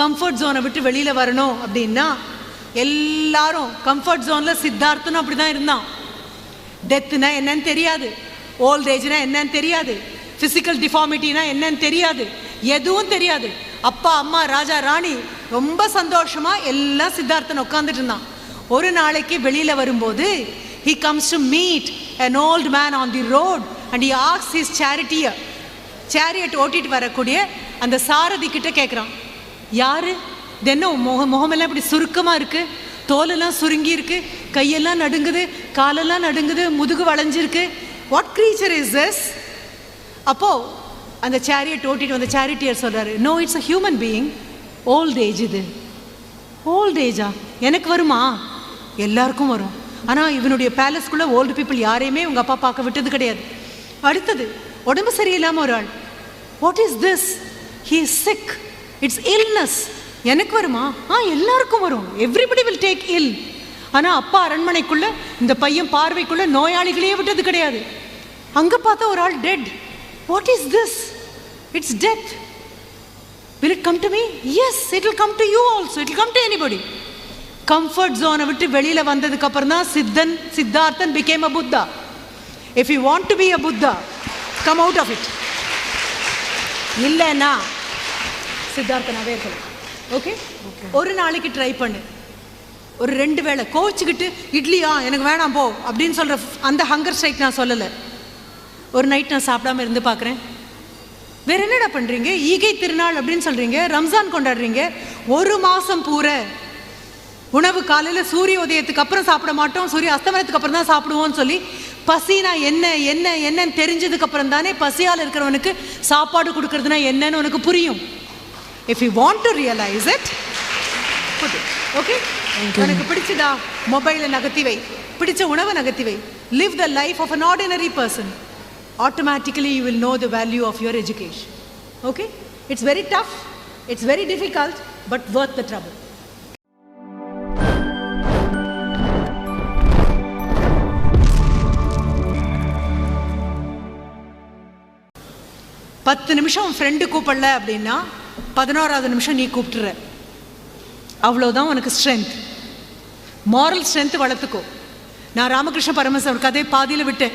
Comfort ஜோனை விட்டு வெளியில் வரணும் அப்படின்னா எல்லாரும் கம்ஃபர்ட் ஜோனில் சித்தார்த்தனும் அப்படி தான் இருந்தான். டெத்துனா என்னன்னு தெரியாது. ஓல்ட் ஏஜ்னா என்னன்னு தெரியாது. ஃபிசிக்கல் டிஃபார்மிட்டினா என்னன்னு தெரியாது. எதுவும் தெரியாது. அப்பா அம்மா ராஜா ராணி ரொம்ப சந்தோஷமாக எல்லாம் சித்தார்த்தன் உட்காந்துட்டு இருந்தான். ஒரு நாளைக்கு வெளியில் வரும்போது he comes to meet an old man on the road and he asks his சேரிட்டியை chariot ஓட்டிட்டு வரக்கூடிய அந்த சாரதி கிட்ட கேட்குறான் யாரு? இது முக முகம் முகமெல்லாம் இப்படி சுருக்கமாக இருக்கு. தோலெல்லாம் சுருங்கி இருக்கு. கையெல்லாம் நடுங்குது. காலெல்லாம் நடுங்குது. முதுகு வளைஞ்சிருக்கு. வாட் க்ரீச்சர் இஸ் திஸ் அப்போ அந்த சேரியட் ஓட்டிட்டு வந்த சேரிட்டியர் சொல்றாரு no it's a human being old age இது. ஓல்ட் ஏஜா எனக்கு வருமா? எல்லாருக்கும் வரும். ஆனால் இவனுடைய பேலஸ்க்குள்ள ஓல்டு பீப்புள் யாரையுமே உங்கள் அப்பா பார்க்க விட்டது கிடையாது. அடுத்தது உடம்பு சரியில்லாமல் ஒரு ஆள். What is this he sick it's illness எனக்கு வருமா? ஆ எல்லாருக்கும் வரும். எவ்ரிபடி வில் டேக் இல் ஆனால் அப்பா அரண்மனைக்குள்ள இந்த பையன் பார்வைக்குள்ள நோயாளிகளையே விட்டது கிடையாது. அங்கே பார்த்தா ஒரு ஆள் dead what is this it's death will it come to me yes it will come to you also it will come to anybody comfort ஜோனை விட்டு வெளியில் வந்ததுக்கப்புறம் தான் Siddhan Siddharthan became a Buddha if you want to be a Buddha come out of it இல்லைன்னா சித்தார்த்தனாவே இருக்கலாம் okay ஒரு நாளைக்கு try பண்ணு. ஒரு ரெண்டு வேளை. கோவிச்சுக்கிட்டு இட்லியா? எனக்கு வேணாம் போ. அப்படின்னு சொல்ற அந்த ஹங்கர் ஸ்ட்ரைக் நான் சொல்லலை. ஒரு நைட் நான் சாப்பிடாம இருந்து பார்க்குறேன் வேற என்னடா பண்றீங்க? ஈகை திருநாள் அப்படின்னு சொல்றீங்க. ரம்ஜான் கொண்டாடுறீங்க. ஒரு மாசம் பூர உணவு காலையில சூரிய உதயத்துக்கு அப்புறம் சாப்பிட மாட்டோம். சூரிய அஸ்தமனத்துக்கு அப்புறம் தான் சாப்பிடுவோம்னு சொல்லி பசினா என்ன என்ன என்னன்னு தெரிஞ்சதுக்கு அப்புறம் தானே பசியால் இருக்கிறவனுக்கு சாப்பாடு கொடுக்கறதுனா என்னன்னு உனக்கு புரியும். If you want to realise it okay உனக்கு பிடிச்சதா மொபைலை நகர்த்தி வை பிடிச்ச உணவை நகர்த்தி வை live the life of an ordinary person automatically you will know the value of your education. Okay? It's very tough, it's very difficult, but worth the trouble. பத்து நிமிஷம் ஃப்ரெண்டு கூப்பிடல அப்படின்னா பதினோராவது நிமிஷம் நீ கூப்பிட்டுற. அவ்வளோதான் உனக்கு ஸ்ட்ரென்த் மாரல் ஸ்ட்ரென்த் வளர்த்துக்கோ. நான் ராமகிருஷ்ண பரமஸ் அவர் கதையை பாதியில் விட்டேன்.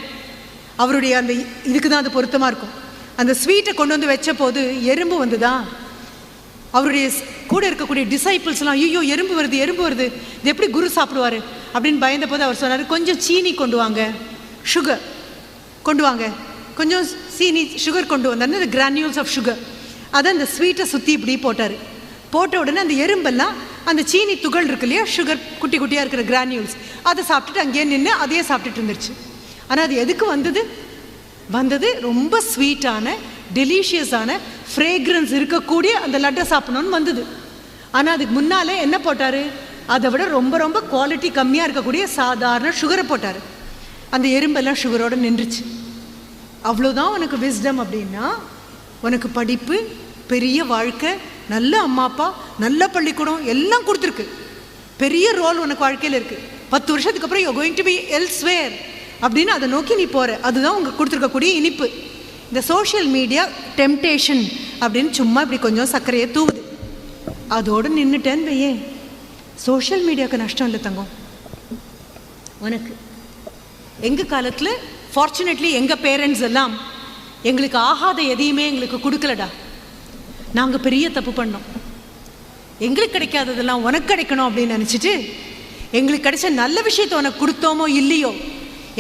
அவருடைய அந்த இதுக்கு தான் அது பொருத்தமாக இருக்கும். அந்த ஸ்வீட்டை கொண்டு வந்து வச்ச போது எறும்பு வந்துதா? அவருடைய கூட இருக்கக்கூடிய டிசைப்பிள்ஸ்லாம் ஐயோ எறும்பு வருது எறும்பு வருது. இது எப்படி குரு சாப்பிடுவார்? அப்படின்னு பயந்த போது அவர் சொன்னார் கொஞ்சம் சீனி கொண்டு வாங்க. சுகர் கொண்டு வாங்க. கொஞ்சம் சீனி சுகர் கொண்டு வந்தார் கிரானியூல்ஸ் ஆஃப் சுகர் அதை அந்த ஸ்வீட்டை சுற்றி இப்படி போட்டார். போட்ட உடனே அந்த எறும்பெல்லாம் அந்த சீனி துகள் இருக்கு இல்லையா சுகர் குட்டி குட்டியாக இருக்கிற கிரானியூல்ஸ் அதை சாப்பிட்டுட்டு அங்கேயே நின்று அதையே சாப்பிட்டுட்டு இருந்துருச்சு. ஆனால் அது எதுக்கு வந்தது? வந்தது ரொம்ப ஸ்வீட்டான டெலிஷியஸான ஃப்ரேக்ரன்ஸ் இருக்கக்கூடிய அந்த லட்டை சாப்பிடணும்னு வந்தது. ஆனால் அதுக்கு முன்னாலே என்ன போட்டார்? அதை விட ரொம்ப ரொம்ப குவாலிட்டி கம்மியாக இருக்கக்கூடிய சாதாரண சுகரை போட்டார். அந்த எறும்பெல்லாம் சுகரோடு நின்றுச்சு. அவ்வளோதான் உனக்கு விஸ்டம் அப்படின்னா உனக்கு படிப்பு பெரிய வாழ்க்கை நல்ல அம்மா அப்பா நல்ல பள்ளிக்கூடம் எல்லாம் கொடுத்துருக்கு. பெரிய ரோல் உனக்கு வாழ்க்கையில் இருக்குது பத்து வருஷத்துக்கு அப்புறம் you going to be elsewhere அப்படின்னு அதை நோக்கி நீ போகிற அதுதான் உங்களுக்கு கொடுத்துருக்கக்கூடிய இனிப்பு. இந்த சோஷியல் மீடியா டெம்டேஷன் அப்படின்னு சும்மா இப்படி கொஞ்சம் சர்க்கரையை தூவுது. அதோடு நின்றுட்டேன்னு வையே. சோஷியல் மீடியாவுக்கு நஷ்டம் இல்லை தங்கம். உனக்கு. எங்கள் காலத்தில் ஃபார்ச்சுனேட்லி எங்கள் பேரண்ட்ஸ் எல்லாம் எங்களுக்கு ஆகாத எதையுமே எங்களுக்கு கொடுக்கலடா. நாங்கள் பெரிய தப்பு பண்ணோம். எங்களுக்கு கிடைக்காததெல்லாம் உனக்கு கிடைக்கணும் அப்படின்னு நினச்சிட்டு எங்களுக்கு கிடைச்ச நல்ல விஷயத்தை உனக்கு கொடுத்தோமோ இல்லையோ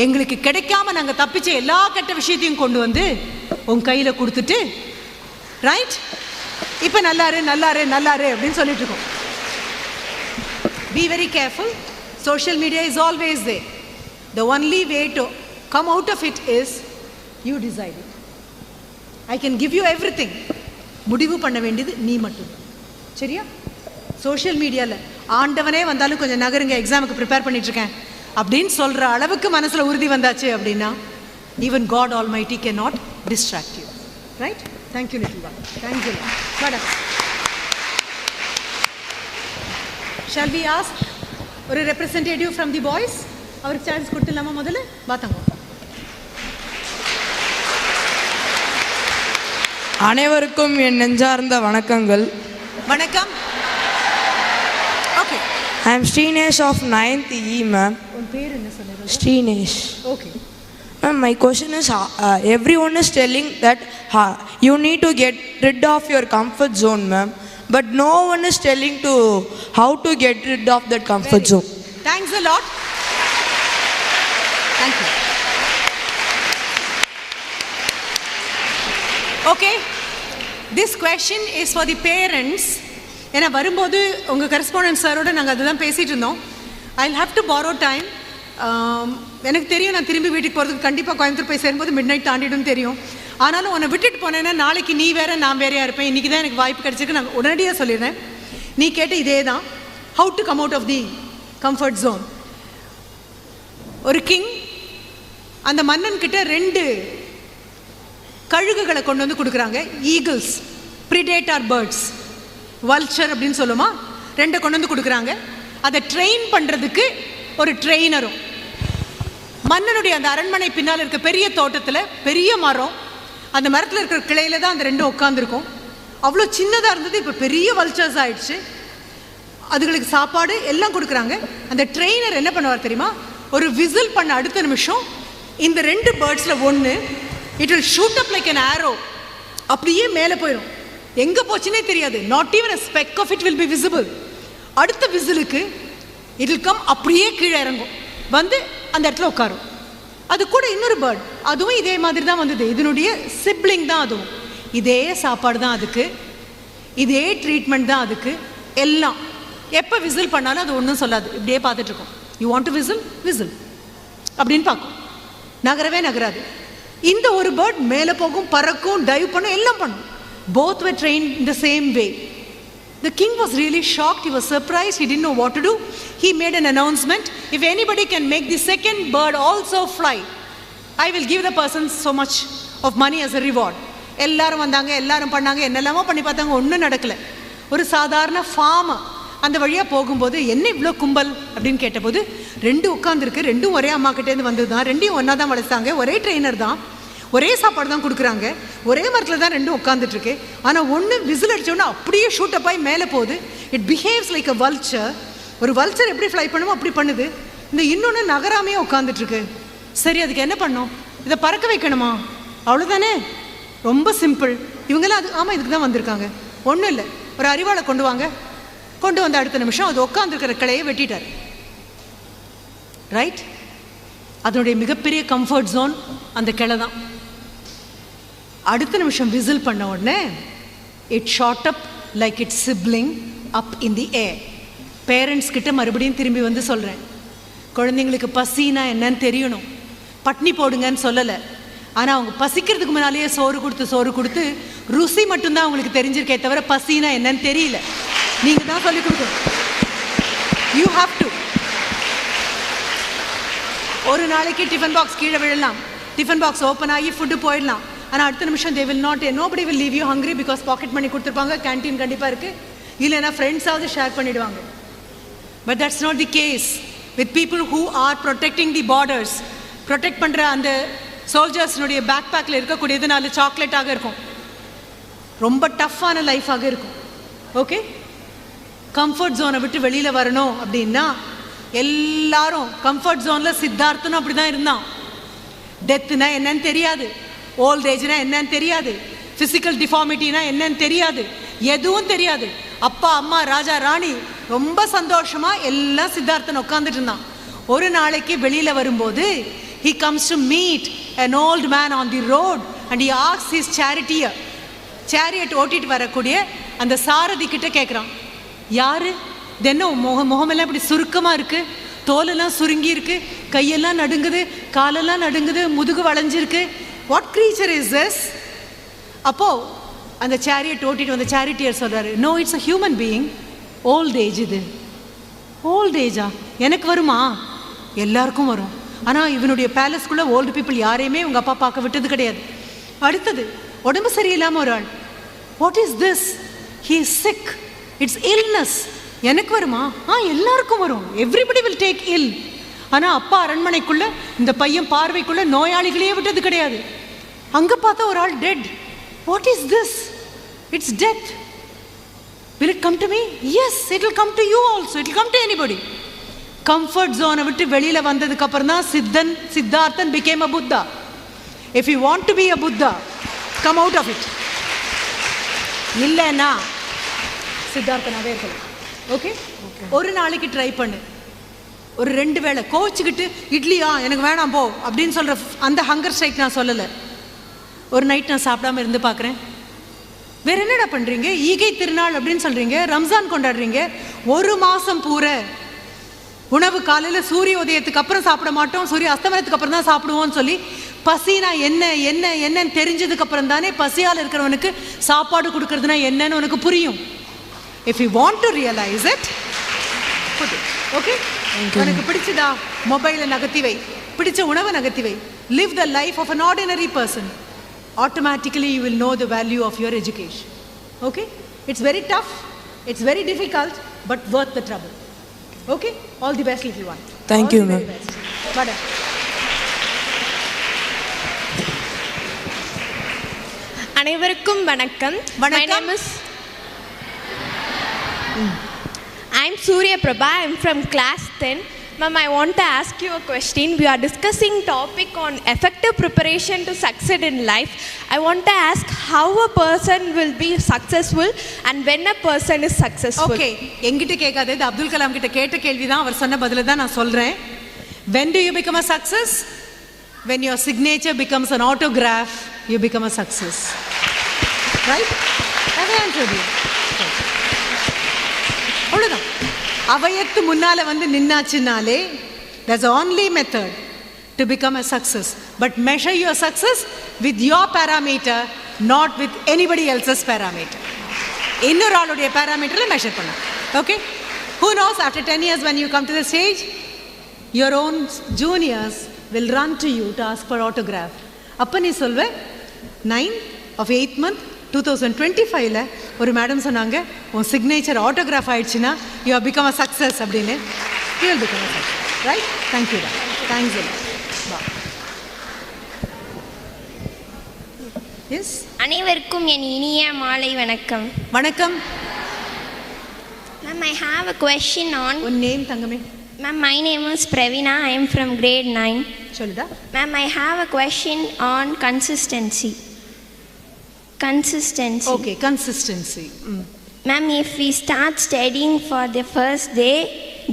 எங்களுக்கு கிடைக்காம நாங்கள் தப்பிச்ச எல்லா கெட்ட விஷயத்தையும் கொண்டு வந்து உன் கையில் கொடுத்துட்டு ரைட் இப்போ நல்லாரு நல்லாரு நல்லாரு அப்படின்னு சொல்லிட்டு இருக்கோம். Very careful social media is always they the only way to come out of it is you decide it I can give you everything முடிவு பண்ண வேண்டியது நீ மட்டும். சரியா? சோஷியல் மீடியாவில் ஆண்டவனே வந்தாலும் கொஞ்சம் நகருங்க எக்ஸாமுக்கு ப்ரிப்பேர் பண்ணிட்டு இருக்கேன். அப்படின்னு சொல்கிற அளவுக்கு மனசில் உறுதி வந்தாச்சு அப்படின்னா even God almighty can not distract you right thank you little one thank you madam shall be ask ஒரு ரெப்ரசன்டேட்டிவ் ஃப்ரம் தி பாய்ஸ் அவருக்கு சான்ஸ் கொடுத்துடலாமா முதல்ல பாத்தங்க அனைவருக்கும் என் நெஞ்சார்ந்த வணக்கங்கள் வணக்கம் okay I'm Srinesh of 9th E, ma'am. உன் பேர் என்ன சொன்னது Srinesh. Okay question is uh, uh, everyone is telling that uh, you need to get rid of your comfort zone, ma'am. But no one is telling to how to get rid of that comfort zone. Thanks a lot thank okay this question is for the parents ஏன்னா வரும்போது உங்கள் correspondence சாரோட நாங்கள் அதுதான் பேசிகிட்டு இருந்தோம். I have to borrow time எனக்கு தெரியும் நான் திரும்பி வீட்டுக்கு போகிறதுக்கு கண்டிப்பாக கோயம்புத்தூர் போய் சேரும்போது மிட் நைட் தாண்டிடும் தெரியும். ஆனாலும் உன்னை விட்டுட்டு போனேன்னா நாளைக்கு நீ வேற நான் வேறையாக இருப்பேன். இன்றைக்கி தான் எனக்கு வாய்ப்பு கிடைச்சிருக்கு. நான் உடனடியாக சொல்லிடுறேன். நீ கேட்ட இதே தான். How to come out of the comfort zone ஒரு கிங் அந்த மன்னன் கிட்ட ரெண்டு கழுகுகளை கொண்டு வந்து கொடுக்குறாங்க. ஈகிள்ஸ் ப்ரிடேட்டார் பேர்ட்ஸ் வல்ச்சர் அப்படின்னு சொல்லுமா? ரெண்டை கொண்டு வந்து கொடுக்குறாங்க. அதை ட்ரெயின் பண்ணுறதுக்கு ஒரு ட்ரெயினரும் மன்னனுடைய அந்த அரண்மனை பின்னால் இருக்க பெரிய தோட்டத்தில் பெரிய மரம். அந்த மரத்தில் இருக்கிற கிளையில் தான் அந்த ரெண்டும் உட்காந்துருக்கும் அவ்வளோ சின்னதாக இருந்தது இப்போ பெரிய வல்ச்சர்ஸ் ஆயிடுச்சு. அதுகளுக்கு சாப்பாடு எல்லாம் கொடுக்குறாங்க. அந்த ட்ரெயினர் என்ன பண்ணுவார் தெரியுமா? ஒரு விசில் பண்ண அடுத்த நிமிஷம் இந்த ரெண்டு பேர்ட்ஸில் ஒன்று it will shoot up like an arrow அப்படியே மேலே போயிடும் எங்கே போச்சுன்னே தெரியாது. Not even a speck of it will be visible அடுத்த விசிலுக்கு இட் will கம் அப்படியே கீழே இறங்கும். வந்து அந்த இடத்துல உட்காரும். அது கூட இன்னொரு பேர்ட் அதுவும் இதே மாதிரி தான் வந்தது. இதனுடைய சிப்ளிங் தான் அதுவும். இதே சாப்பாடு தான் அதுக்கு. இதே ட்ரீட்மெண்ட் தான் அதுக்கு. எல்லாம். எப்போ விசில் பண்ணாலும் அது ஒன்றும் சொல்லாது. இப்படியே பார்த்துட்ருக்கோம் you want to whistle whistle அப்படின்னு பார்க்கும். நகரவே நகராது. இந்த ஒரு பேர்ட் மேலே போகும் பறக்கும் டைவ் பண்ணும் எல்லாம் பண்ணும் both were trained in the same way The king was really shocked. He was surprised. He didn't know what to do. He made an announcement if anybody can make the second bird also fly, I will give the person so much of money as a reward. எல்லாரும் வந்தாங்க எல்லாரும் பண்ணாங்க என்னெல்லாமோ பண்ணி பார்த்தாங்க ஒன்றும் நடக்கல ஒரு சாதாரண ஃபார்ம் அந்த வழியாக போகும்போது என்ன இவ்வளோ கும்பல் அப்படின்னு கேட்டபோது ரெண்டு உட்காந்துருக்கு ரெண்டும் ஒரே அம்மா கிட்டேருந்து வந்தது தான் ரெண்டையும் ஒன்றா தான் வளர்த்தாங்க ஒரே ட்ரெயினர் தான் ஒரே சாப்பாடு தான் கொடுக்குறாங்க ஒரே மரத்தில் தான் ரெண்டும் உட்காந்துட்ருக்கு ஆனால் ஒன்று விசில் அடித்தோடனே அப்படியே ஷூட்டப் ஆகி மேலே போகுது. It behaves like a vulture ஒரு வல்ச்சர் எப்படி ஃப்ளை பண்ணுமோ அப்படி பண்ணுது. இந்த இன்னொன்று நகராமையே உட்காந்துட்ருக்கு சரி அதுக்கு என்ன பண்ணோம்? இதை பறக்க வைக்கணுமா? அவ்வளோதானே ரொம்ப சிம்பிள் இவங்கெல்லாம் அது ஆமாம் இதுக்கு தான் வந்திருக்காங்க. ஒன்றும் இல்லை. ஒரு அறிவாளை கொண்டு வாங்க. கொண்டு வந்த அடுத்த நிமிஷம் அது உட்காந்துருக்கிற கிளையை வெட்டிட்டார். ரைட் அதனுடைய மிகப்பெரிய கம்ஃபர்ட் ஜோன் அந்த கிளை தான். அடுத்த நிமிஷம் விசில் பண்ண உடனே it shot up like it sibling up in the a parents கிட்ட மறுபடியும் திரும்பி வந்து சொல்கிறேன் குழந்தைங்களுக்கு பசினா என்னன்னு தெரியணும். பட்னி போடுங்கன்னு சொல்லலை. ஆனால் அவங்க பசிக்கிறதுக்கு முன்னாலேயே சோறு கொடுத்து சோறு கொடுத்து ருசி மட்டும்தான் அவங்களுக்கு தெரிஞ்சிருக்கே தவிர பசினா என்னன்னு தெரியல. நீங்கள் தான் சொல்லிக் கொடுக்கணும். யூ ஹாவ் டு ஒரு நாளைக்கு டிஃபன் பாக்ஸ் கீழே விழலாம். டிஃபன் பாக்ஸ் ஓப்பன் ஆகி ஃபுட்டு போயிடலாம். ஆனால் அடுத்த நிமிஷம் they will not nobody will leave you hungry because pocket money கொடுத்துருப்பாங்க. கேன்டீன் கண்டிப்பாக இருக்குது இல்லைன்னா ஃப்ரெண்ட்ஸாவது ஷேர் பண்ணிடுவாங்க. But that's not the case with people who are protecting the borders protect பண்ணுற அந்த சோல்ஜர்ஸ்னுடைய பேக் பேக்கில் இருக்கக்கூடியது நாலு சாக்லேட்டாக இருக்கும். ரொம்ப டஃப்பான லைஃபாக இருக்கும். ஓகே கம்ஃபர்ட் ஜோனை விட்டு வெளியில் வரணும் அப்படின்னா எல்லாரும் கம்ஃபர்ட் ஜோனில் சித்தார்த்தனும் அப்படி தான் இருந்தான். டெத்துனா என்னன்னு தெரியாது. ஓல்ட் ஏஜ்னா என்னன்னு தெரியாது. ஃபிசிக்கல் டிஃபார்மிட்டினா என்னன்னு தெரியாது. எதுவும் தெரியாது. அப்பா அம்மா ராஜா ராணி ரொம்ப சந்தோஷமா எல்லாம் சித்தார்த்தன் உட்காந்துட்டு இருந்தான். ஒரு நாளைக்கு வெளியில் வரும்போது he comes to meet an old man on the road and he asks his சேரிட்டியை chariot ஓட்டிட்டு வரக்கூடிய அந்த சாரதி கிட்ட கேட்குறான் யாரு? இது முக முகம் முகமெல்லாம் இப்படி சுருக்கமாக இருக்கு. தோலெல்லாம் சுருங்கி இருக்கு. கையெல்லாம் நடுங்குது. காலெல்லாம் நடுங்குது. முதுகு வளைஞ்சிருக்கு. வாட் க்ரீச்சர் இஸ் திஸ் அப்போ அந்த சேரியட் ஓட்டிட்டு வந்த சேரிட்டியர் சொல்றாரு no it's a human being old age இது. ஓல்ட் ஏஜா எனக்கு வருமா? எல்லாருக்கும் வரும். ஆனால் இவனுடைய பேலஸ்க்குள்ளே ஓல்டு பீப்புள் யாரையுமே உங்கள் அப்பா பார்க்க விட்டது கிடையாது. அடுத்தது உடம்பு சரியில்லாமல் ஒரு ஆள். What is this he sick it's illness எனக்கு வருமா? ஆ எல்லாருக்கும் வரும். எவ்ரிபடி வில் டேக் இல் ஆனால் அப்பா அரண்மனைக்குள்ளே இந்த பையன் பார்வைக்குள்ளே நோயாளிகளையே விட்டது கிடையாது. அங்கே பார்த்தா ஒரு ஆள் dead what is this it's death will it come to me yes it will come to you also it come to anybody comfort ஜோனை விட்டு வெளியில் வந்ததுக்கு அப்புறம் தான் Siddhan Siddharthan became a Buddha if you want to be a Buddha come out of it இல்லைன்னா சித்தார்த்தனாவே இருக்கலாம் okay ஒரு நாளைக்கு ட்ரை பண்ணு. ஒரு ரெண்டு வேளை. கோவிச்சுக்கிட்டு இட்லியா? எனக்கு வேணாம் போ. அப்படின்னு சொல்கிற அந்த ஹங்கர் ஸ்ட்ரைக் நான் சொல்லலை. ஒரு நைட் நான் சாப்பிடாம இருந்து பார்க்குறேன் வேற என்னடா பண்ணுறீங்க ஈகை திருநாள் அப்படின்னு சொல்கிறீங்க ரம்ஜான் கொண்டாடுறீங்க. ஒரு மாதம் பூர உணவு காலையில் சூரிய உதயத்துக்கு அப்புறம் சாப்பிட மாட்டோம். சூரிய அஸ்தமனத்துக்கு அப்புறம் தான் சாப்பிடுவோம்னு சொல்லி பசினா என்ன என்ன என்னன்னு தெரிஞ்சதுக்கு அப்புறம் தானே பசியால் இருக்கிறவனுக்கு சாப்பாடு கொடுக்கறதுனா என்னன்னு உனக்கு புரியும். If you want to realise it okay உனக்கு பிடிச்சதா? மொபைலை நகர்த்தி வை. பிடிச்ச உணவை நகர்த்தி வை. Live the life of an ordinary person automatically you will know the value of your education okay it's very tough it's very difficult but worth the trouble. Okay all the best if you want Thank you, ma'am. வட அனைவருக்கும் வணக்கம். My வணக்கம். name is I'm Surya Prabha. I'm from class 10. Ma'am, I want to ask you a question. We are discussing topic on effective preparation to succeed in life. I want to ask how a person will be successful and when a person is successful. Okay எங்கிட்ட கேட்காது இது அப்துல் கலாம் கிட்ட கேட்ட கேள்வி தான் அவர் சொன்ன பதில தான் நான் சொல்றேன் when do you become a success when your signature becomes an autograph you become a success right have I answered you அவ்வளோதான் அவயத்து முன்னால் வந்து நின்னாச்சுனாலே that's only method to become a success but measure your success with your parameter not with anybody else's parameter இன்னொரு ஆளுடைய பேராமீட்டரில் measure பண்ணலாம் okay who knows after ten years when you come to the stage your own juniors will run to you to ask for autograph அப்போ நீ சொல்வ nine of eight month two thousand twenty ஃபைவ்ல ஒரு madam சொன்னாங்க உன் signature autograph ஆயிடுச்சுன்னா you have become a success அப்படின்னு. You will become a success right thank you thanks yes அனைவருக்கும் என் இனிய மாலை வணக்கம். வணக்கம். Ma'am I have a question on உன் நேம் தங்கமே. Ma'am my name is Praveena I am from grade nine சொல்லுடா. Ma'am I have a question on consistency consistency okay consistency hmm ma'am if we start studying for the first day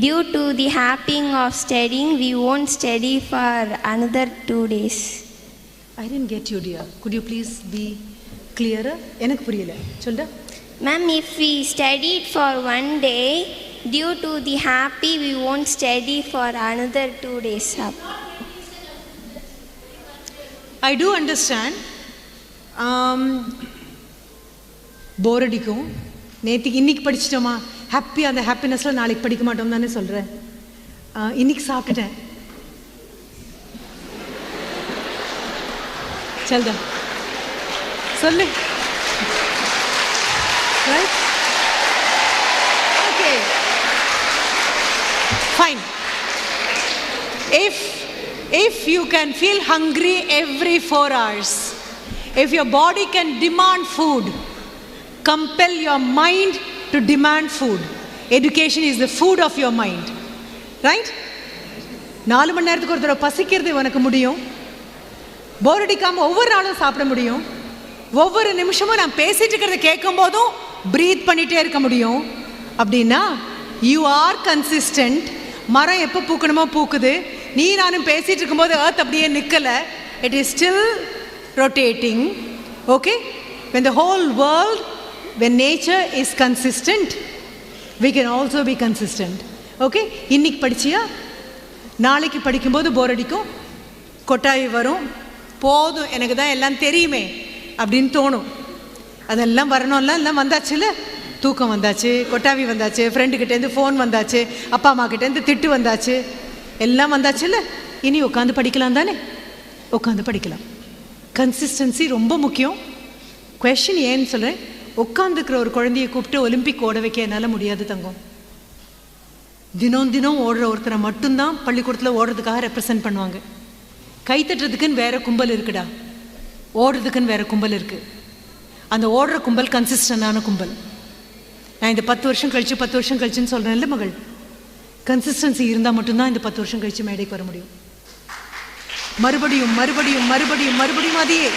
due to the hopping of studying we won't study for another two days I didn't get you dear could you please be கிளியரா எனக்கு புரியல சொல்லுடா ma'am if we studied for one day due to the happy we won't study for another two days up I do understand போர் அடிக்கும். நேற்றுக்கு இன்னைக்கு படிச்சிட்டோமா? Happy அந்த ஹாப்பினஸில் நாளைக்கு படிக்க மாட்டோம் தானே சொல்கிறேன் இன்னைக்கு சாப்பிட்டுட்டேன். சொல்தா சொல்லு. Right okay fine if if you can feel hungry every four hours if your body can demand food compel your mind to demand food. Education is the food of your mind. Right? நாலு மணி நேரத்துக்கு ஒரு தடவை பசிக்கிறது உனக்கு முடியும். போர் அடிக்காமல் ஒவ்வொரு நாளும் சாப்பிட முடியும். ஒவ்வொரு நிமிஷமும் நான் பேசிட்டு இருக்கிறத கேட்கும் போதும் ப்ரீத் பண்ணிட்டே இருக்க முடியும். அப்படின்னா யூ ஆர் கன்சிஸ்டன்ட் மரம் எப்போ பூக்கணுமோ பூக்குது. நீ நானும் பேசிட்டு இருக்கும்போது ஏர்த் அப்படியே நிற்கலை it is still rotating okay when the whole world when nature is consistent we can also be consistent okay இன்னைக்கு படிச்சியா? நாளைக்கு படிக்கும்போது போர் அடிக்கும். கொட்டாய் வரும். போதும். எனக்கு தான் எல்லாம் தெரியுமே அப்படின்னு தோணும். அதெல்லாம் வரணும்ல? எல்லாம் வந்தாச்சுல்ல? தூக்கம் வந்தாச்சு கொட்டாவி வந்தாச்சு ஃப்ரெண்டுக்கிட்டேருந்து ஃபோன் வந்தாச்சு அப்பா அம்மா கிட்டேருந்து திட்டு வந்தாச்சு. எல்லாம் வந்தாச்சுல்ல? இனி உட்காந்து படிக்கலாம் தானே? உட்காந்து படிக்கலாம். கன்சிஸ்டன்சி ரொம்ப முக்கியம். கொஷின் ஏன்னு சொல்கிறேன் உட்காந்துக்கிற ஒரு குழந்தைய கூப்பிட்டு ஒலிம்பிக் ஓட வைக்க என்னால் முடியாது தங்கம். தினம் தினம் ஓடுற ஒருத்தரை மட்டும்தான் பள்ளிக்கூடத்தில் ஓடுறதுக்காக ரெப்ரசன்ட் பண்ணுவாங்க. கை தட்டுறதுக்குன்னு வேற கும்பல் இருக்குடா. ஓடுறதுக்குன்னு வேற கும்பல் இருக்கு. அந்த ஓடுற கும்பல் கன்சிஸ்டண்டான கும்பல். நான் இந்த பத்து வருஷம் கழிச்சு பத்து வருஷம் கழிச்சுன்னு சொல்கிறேன்ல மகள். கன்சிஸ்டன்சி இருந்தால் மட்டும்தான் இந்த பத்து வருஷம் கழிச்சு மேடைக்கு வர முடியும். மறுபடியும் மறுபடியும் மறுபடியும் மறுபடியும் அதையே.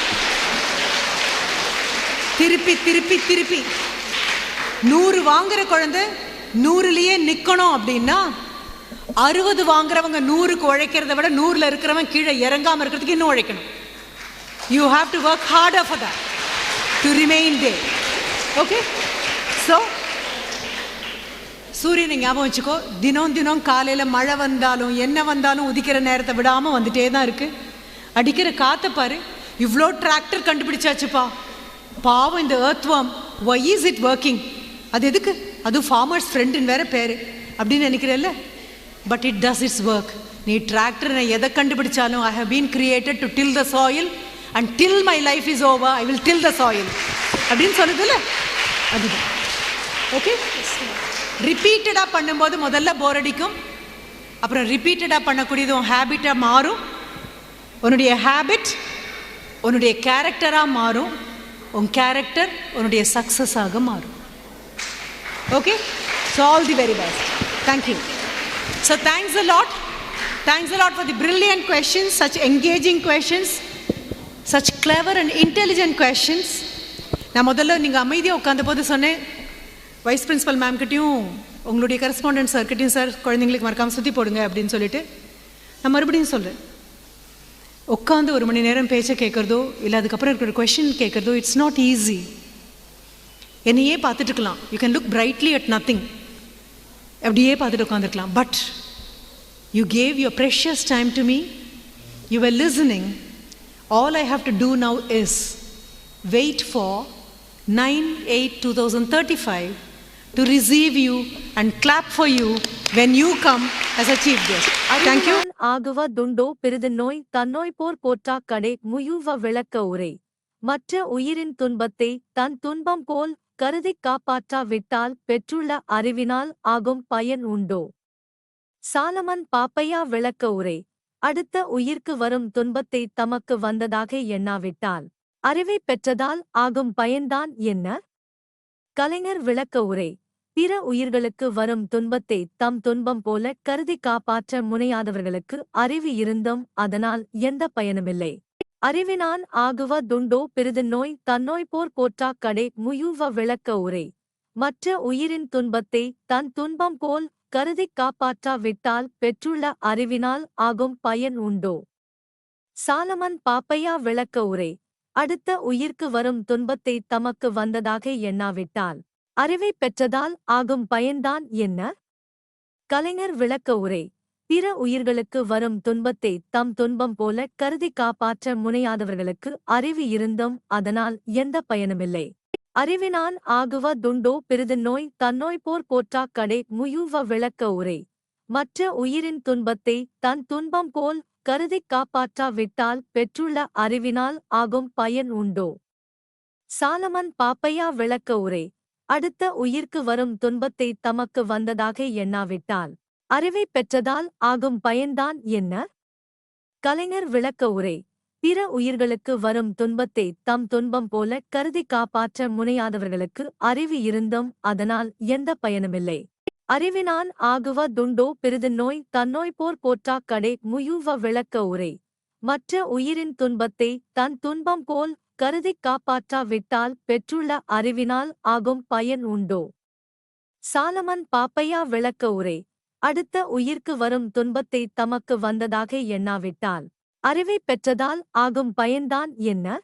திருப்பி திருப்பி திருப்பி. நூறு வாங்குற குழந்தை நூறுலயே நிக்கணும் அப்படின்னா அறுபது வாங்குறவங்க நூறுக்கு உழைக்கிறத விட நூறுல இருக்கிறவன் கீழே இறங்காம இருக்கிறதுக்கு இன்னும் உழைக்கணும். You have to work hard of that to remain day okay so சூரியனை ஞாபகம் வச்சுக்கோ. தினம் தினம் காலையில் மழை வந்தாலும் என்ன வந்தாலும் உதிக்கிற நேரத்தை விடாமல் வந்துட்டே தான் இருக்கு. அடிக்கிற காற்றை பாரு. இவ்வளோ டிராக்டர் கண்டுபிடிச்சாச்சுப்பா. பாவம் இந்த earthworm why is it working அது எதுக்கு? அது ஃபார்மர்ஸ் ஃப்ரெண்டுன்னு வேற பேர். அப்படின்னு நினைக்கிறல்ல. But it does it's work நீ டிராக்டர் நான் எதை கண்டுபிடிச்சாலும் I have been created to till the soil and till my life is over I will till the soil அப்படின்னு சொன்னதில்ல அதுதான். ஓகே ரிப்பீட்டடாக பண்ணும்போது முதல்ல போர் அடிக்கும். அப்புறம் ரிப்பீட்டடாக பண்ணக்கூடியது உன் ஹேபிட்டாக மாறும். உன்னுடைய ஹேபிட் உன்னுடைய கேரக்டராக மாறும். உன் கேரக்டர் உன்னுடைய சக்ஸஸாக மாறும். Okay so all the very best thank you so thanks a lot thanks a lot for the brilliant questions such engaging questions such clever and intelligent questions நான் முதல்ல நீங்கள் அமைதியாக உட்காந்த போது சொன்னேன். வைஸ் பிரின்ஸிபல் மேம்கிட்டையும் உங்களுடைய கரஸ்பாண்டன்ட் சார்கிட்டையும் சார் குழந்தைங்களுக்கு மறக்காமல் சுற்றி போடுங்க அப்படின்னு சொல்லிட்டு நான் மறுபடியும் சொல்கிறேன் உட்காந்து ஒரு மணி நேரம் பேச்சை கேட்குறதோ இல்லை அதுக்கப்புறம் இருக்கிற கொஷின் கேட்குறதோ இட்ஸ் நாட் ஈஸி என்னையே பார்த்துட்டுருக்கலாம் you can look brightly at nothing அப்படியே பார்த்துட்டு உட்காந்துருக்கலாம் but you gave your precious time to me you are listening all I have to do now is wait for 9 8 2035 to receive you and clap for you when you come as a chief guest. Thank you. ஆகுவ துண்டோ பிறிது நோய் தன்னோய் போர் போற்றா கடை முயுவ விளக்க உரை மற்ற உயிரின் துன்பத்தை தன் துன்பம் போல் கருதிக் காப்பாற்றா விட்டால் பெற்றுள்ள அறிவினால் ஆகும் பயன் உண்டோ சாலமன் பாப்பையா விளக்க உரை அடுத்த உயிர்க்கு வரும் துன்பத்தை தமக்கு வந்ததாக எண்ணாவிட்டால் அறிவை பெற்றதால் ஆகும் பயன்தான் என்ன கலைஞர் விளக்க உரை. பிற உயிர்களுக்கு வரும் துன்பத்தை தம் துன்பம் போல கருதி காப்பாற்ற முனையாதவர்களுக்கு அறிவு இருந்தும் அதனால் எந்த பயனுமில்லை. அறிவினான் ஆகுவ துண்டோ பெரிது நோய் தன்னோய் போர் போற்றா கடை முயுவ விளக்க உரை. மற்ற உயிரின் துன்பத்தை தன் துன்பம் போல் கருதிக் காப்பாற்றா விட்டால் பெற்றுள்ள அறிவினால் ஆகும் பயன் உண்டோ? சாலமன் பாப்பையா விளக்க உரை. அடுத்த உயிர்க்கு வரும் துன்பத்தை தமக்கு வந்ததாக எண்ணாவிட்டால் அறிவை பெற்றதால் ஆகும் பயன்தான் என்ன? கலைஞர் விளக்க உரை பிற உயிர்களுக்கு வரும் துன்பத்தை தம் துன்பம் போல கருதி காப்பாற்ற முனையாதவர்களுக்கு அறிவு இருந்தும் அதனால் எந்த பயனுமில்லை. அறிவினான் ஆகுவ துண்டோ பெரிது நோய் தன்னோய் போர் போற்றா கடை முயுவ விளக்க உரை மற்ற உயிரின் துன்பத்தை தன் துன்பம் போல் கருதிக் காப்பாற்றா விட்டால் பெற்றுள்ள அறிவினால் ஆகும் பயன் உண்டோ? சாலமன் பாப்பையா விளக்க உரை. அடுத்த உயிர்க்கு வரும் துன்பத்தை தமக்கு வந்ததாக எண்ணாவிட்டால் அறிவை பெற்றதால் ஆகும் பயன்தான் என்ன? கலைஞர் விளக்க உரை. பிற உயிர்களுக்கு வரும் துன்பத்தை தம் துன்பம் போல கருதி காப்பாற்ற முனையாதவர்களுக்கு அறிவு இருந்தும் அதனால் எந்த பயனுமில்லை. அறிவினான் ஆகுவ துண்டோ பெரிது நோய் தன்னோய் கடை முயுவ விளக்க உரை. மற்ற உயிரின் துன்பத்தை தன் துன்பம் போல் கருதிக் காப்பாற்றா விட்டால் பெற்றுள்ள அறிவினால் ஆகும் பயன் உண்டோ? சாலமன் பாப்பையா விளக்க உரை. அடுத்த உயிர்க்கு வரும் துன்பத்தை தமக்கு வந்ததாக எண்ணாவிட்டால் அறிவை பெற்றதால் ஆகும் பயன்தான் என்ன?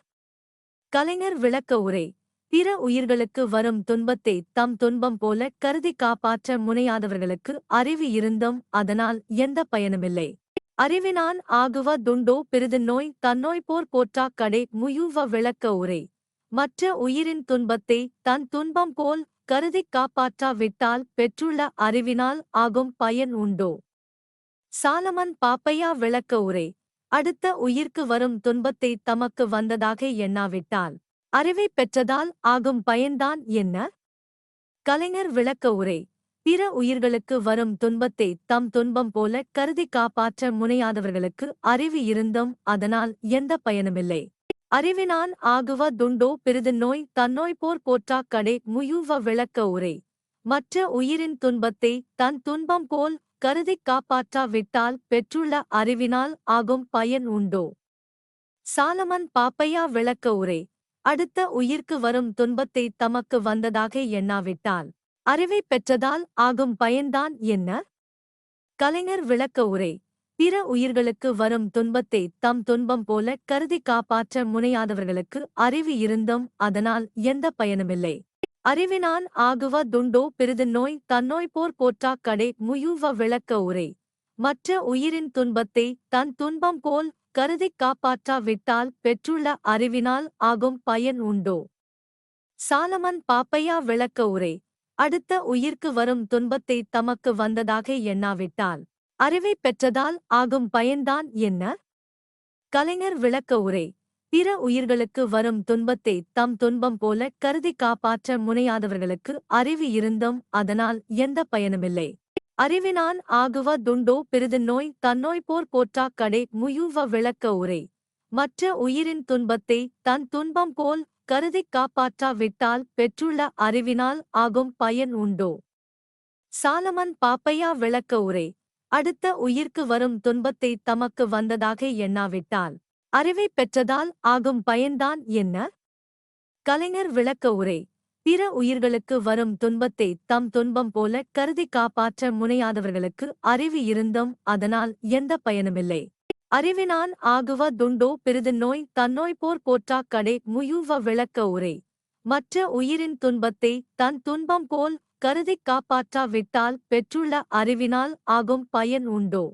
கலைஞர் விளக்க உரை. பிற உயிர்களுக்கு வரும் துன்பத்தை தம் துன்பம் போல கருதி காப்பாற்ற முனையாதவர்களுக்கு அறிவு இருந்தும் அதனால் எந்த பயனுமில்லை. அறிவினான் ஆகுவ துண்டோ பெரிது நோய் தன்னோய் போர் போற்றா கடை முயுவ விளக்க உரை. மற்ற உயிரின் துன்பத்தை தன் துன்பம் போல் கருதிக் காப்பாற்றா விட்டால் பெற்றுள்ள அறிவினால் ஆகும் பயன் உண்டோ? சாலமன் பாப்பையா விளக்க உரை. அடுத்த உயிர்க்கு வரும் துன்பத்தை தமக்கு வந்ததாக எண்ணாவிட்டால். அறிவை பெற்றதால் ஆகும் பயன்தான் என்ன? கலைஞர் விளக்க உரை. பிற உயிர்களுக்கு வரும் துன்பத்தை தம் துன்பம் போல கருதி காப்பாற்ற முனையாதவர்களுக்கு அறிவு இருந்தும் அதனால் எந்த பயனுமில்லை. அறிவினான் ஆகுவ துண்டோ பெரிது நோய் தன்னோய் போர் போற்றா கடை முயுவ விளக்க உரை. மற்ற உயிரின் துன்பத்தை தன் துன்பம் போல் கருதிக் காப்பாற்றாவிட்டால் பெற்றுள்ள அறிவினால் ஆகும் பயன் உண்டோ? சாலமன் பாப்பையா விளக்க உரை. அடுத்த உயிர்க்கு வரும் துன்பத்தை தமக்கு வந்ததாக எண்ணாவிட்டால் அறிவை பெற்றதால் ஆகும் பயன்தான் என்ன? கலைஞர் விளக்க உரை பிற உயிர்களுக்கு வரும் துன்பத்தை தம் துன்பம் போல கருதி காப்பாற்ற முனையாதவர்களுக்கு அறிவு இருந்தும் அதனால் எந்த பயனுமில்லை. அறிவினான் ஆகுவ துண்டோ பெரிது நோய் தன்னோய் போர் போற்றாக்கடை முயுவ விளக்க உரை மற்ற உயிரின் துன்பத்தை தன் துன்பம் போல் கருதிக் காப்பாற்றாவிட்டால் பெற்றுள்ள அறிவினால் ஆகும் பயன் உண்டோ? சாலமன் பாப்பையா விளக்க உரை. அடுத்த உயிர்க்கு வரும் துன்பத்தை தமக்கு வந்ததாக எண்ணாவிட்டால் அறிவை பெற்றதால் ஆகும் பயன்தான் என்ன? கலைஞர் விளக்க உரை. பிற உயிர்களுக்கு வரும் துன்பத்தை தம் துன்பம் போல கருதி காப்பாற்ற முனையாதவர்களுக்கு அறிவு இருந்தும் அதனால் எந்த பயனுமில்லை. அறிவினான் ஆகுவ துண்டோ பெரிது நோய் தன்னோய் போர் போற்றாக் கடை முயுவ விளக்க உரை. மற்ற உயிரின் துன்பத்தை தன் துன்பம் போல் கருதிக் காப்பாற்றாவிட்டால் பெற்றுள்ள அறிவினால் ஆகும் பயன் உண்டோ? சாலமன் பாப்பையா விளக்க உரை. அடுத்த உயிர்க்கு வரும் துன்பத்தை தமக்கு வந்ததாக எண்ணாவிட்டால் அறிவை பெற்றதால் ஆகும் பயன்தான் என்ன? கலைஞர் விளக்க உரை. பிற உயிர்களுக்கு வரும் துன்பத்தை தம் துன்பம் போல கருதி காப்பாற்ற முனையாதவர்களுக்கு அறிவு இருந்தும் அதனால் எந்த பயனுமில்லை. அறிவினான் ஆகுவ துண்டோ பெரிது நோய் தன்னோய் போர் போற்றாக் கடை முயுவ விளக்க உரை. மற்ற உயிரின் துன்பத்தை தன் துன்பம் போல் கருதிக் காப்பாற்றாவிட்டால் பெற்றுள்ள அறிவினால் ஆகும் பயன் உண்டோ?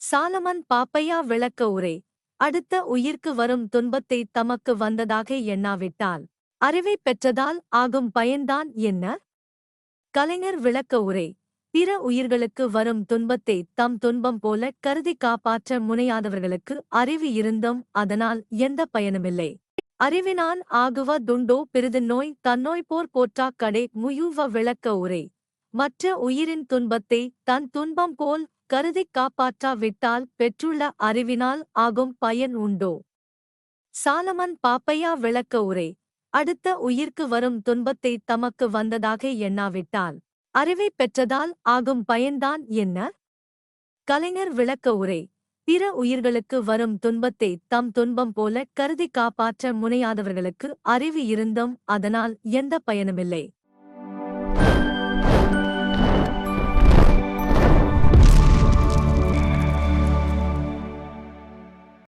சாலமன் பாப்பையா விளக்க உரை. அடுத்த உயிர்க்கு வரும் துன்பத்தை தமக்கு வந்ததாக எண்ணாவிட்டால். அறிவை பெற்றதால் ஆகும் பயன்தான் என்ன? கலைஞர் விளக்க உரை. பிற உயிர்களுக்கு வரும் துன்பத்தை தம் துன்பம் போல கருதி காப்பாற்ற முனையாதவர்களுக்கு அறிவு இருந்தும் அதனால் எந்த பயனுமில்லை. அறிவினான் ஆகுவ துண்டோ பிறிது நோய் தன்னோய் போர் போற்றாக் கடை முயுவ விளக்க உரை. மற்ற உயிரின் துன்பத்தை தன் துன்பம் போல் கருதிக் காப்பாற்றாவிட்டால் பெற்றுள்ள அறிவினால் ஆகும் பயன் உண்டோ? சாலமன் பாப்பையா விளக்க உரை. அடுத்த உயிர்க்கு வரும் துன்பத்தை தமக்கு வந்ததாக எண்ணாவிட்டால் அறிவை பெற்றதால் ஆகும் பயன்தான் என்ன? கலைஞர் விளக்க உரை பிற உயிர்களுக்கு வரும் துன்பத்தை தம் துன்பம் போல கருதி காப்பாற்ற முனையாதவர்களுக்கு அறிவு இருந்தும் அதனால் எந்த பயனுமில்லை.